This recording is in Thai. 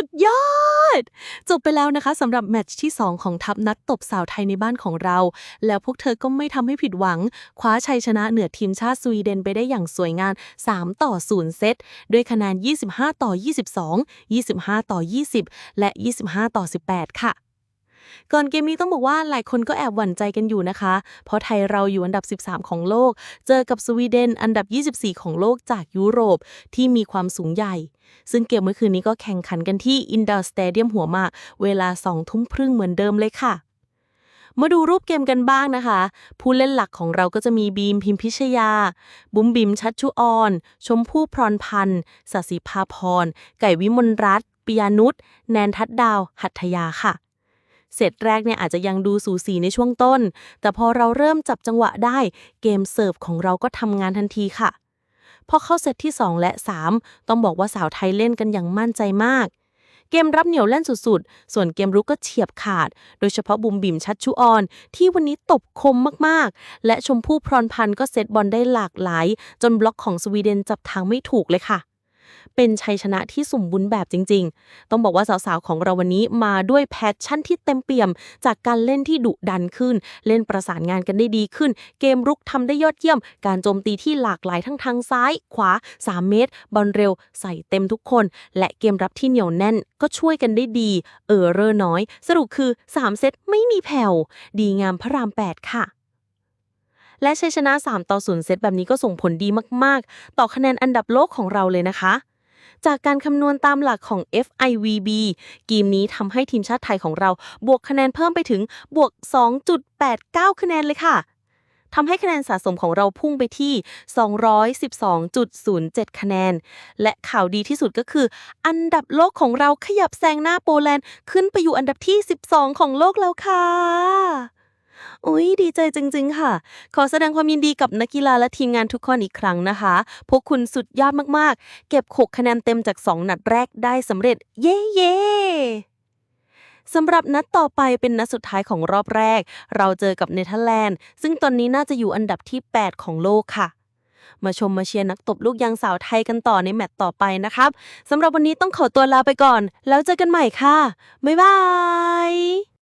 สุดยอด จบไปแล้วนะคะสำหรับแมตช์ที่ 2 ของทัพนัดตบสาวไทยในบ้านของเรา แล้วพวกเธอก็ไม่ทำให้ผิดหวัง คว้าชัยชนะเหนือทีมชาติสวีเดนไปได้อย่างสวยงาม 3 ต่อ 0 เซต ด้วยคะแนน 25 ต่อ 22 25 ต่อ 20 และ 25 ต่อ 18 ค่ะ ก่อนเกมนี้ต้องบอกว่าหลายคนก็แอบหวั่นใจกันอยู่นะคะ เพราะไทยเราอยู่อันดับ 13 ของโลก เจอกับสวีเดนอันดับ 24 ของโลกจากยุโรปที่มีความสูงใหญ่ ซึ่งเกมเมื่อคืนนี้ก็แข่งขันกันที่อินดอร์สเตเดียมหัวมากเวลา2ทุ่มครึ่งเหมือนเดิมเลยค่ะมาดูรูปเกมกันบ้างนะคะ ผู้เล่นหลักของเราก็จะมีบีมพิมพิชยา บุ๋มบิมชัดชุออน ชมพู่พรพันธ์สศิภาพร ไก่วิมลรัตน์ปิยานุชแนนทัดดาว หัตถยาค่ะ เซตแรกเนี่ยอาจจะยังดูสูสีในช่วงต้น แต่พอเราเริ่มจับจังหวะได้ เกมเสิร์ฟของเราก็ทำงานทันทีค่ะพอเข้าเซตที่ 2 และ 3 ต้องบอกว่าสาวไทยเล่นกันอย่างมั่นใจมาก เกมรับเหนียวแล่นสุดๆ ส่วนเกมรุกก็เฉียบขาด โดยเฉพาะบุมบิ่มชัดชุออน ที่วันนี้ตบคมมากๆ และชมพู่พรพันธ์ก็เซตบอลได้หลากหลาย จนบล็อกของสวีเดนจับทางไม่ถูกเลยค่ะ เป็นชัยชนะที่สมบูรณ์แบบจริง ๆ ต้องบอกว่าสาวๆ ของเราวันนี้มาด้วยแพชชั่นที่เต็มเปี่ยม จากการเล่นที่ดุดันขึ้น เล่นประสานงานกันได้ดีขึ้น เกมรุกทำได้ยอดเยี่ยม การโจมตีที่หลากหลายทั้งทางซ้าย ขวา 3 เมตร บอลเร็ว ใส่เต็มทุกคน และเกมรับที่เหนียวแน่นก็ช่วยกันได้ดี เออเรอน้อย สรุปคือ 3 เซตไม่มีแผ่ว ดีงามพระราม 8 ค่ะ และชัยชนะ 3 ต่อ0เซตแบบนี้ก็ส่งผลดีมาก ๆ ต่อคะแนนอันดับโลกของเราเลยนะคะ จากการคำนวณตามหลักของ FIVB เกมนี้ทำให้ทีมชาติไทยของเราบวกคะแนนเพิ่มไปถึงบวก 2.89 คะแนนเลยค่ะทำให้คะแนนสะสมของเราพุ่งไปที่ 212.07 คะแนน และข่าวดีที่สุดก็คือ อันดับโลกของเราขยับแซงหน้าโปแลนด์ ขึ้นไปอยู่อันดับที่ 12 ของโลกแล้วค่ะ อุ๊ย ดีใจจริง ๆ ค่ะ ขอแสดงความยินดีกับนักกีฬาและทีมงานทุกคนอีกครั้งนะคะ พวกคุณสุดยอดมากๆ เก็บ 6 คะแนนเต็มจาก 2 นัดแรกได้สำเร็จ เย้เย้สำหรับนัดต่อไปเป็นนัดสุดท้ายของรอบแรก เราเจอกับเนเธอร์แลนด์ ซึ่งตอนนี้น่าจะอยู่อันดับที่ 8 ของโลกค่ะ มาชมมาเชียร์นักตบลูกยางสาวไทยกันต่อในแมตต์ต่อไปนะครับสำหรับวันนี้ต้องขอตัวลาไปก่อน แล้วเจอกันใหม่ค่ะ บ๊ายบาย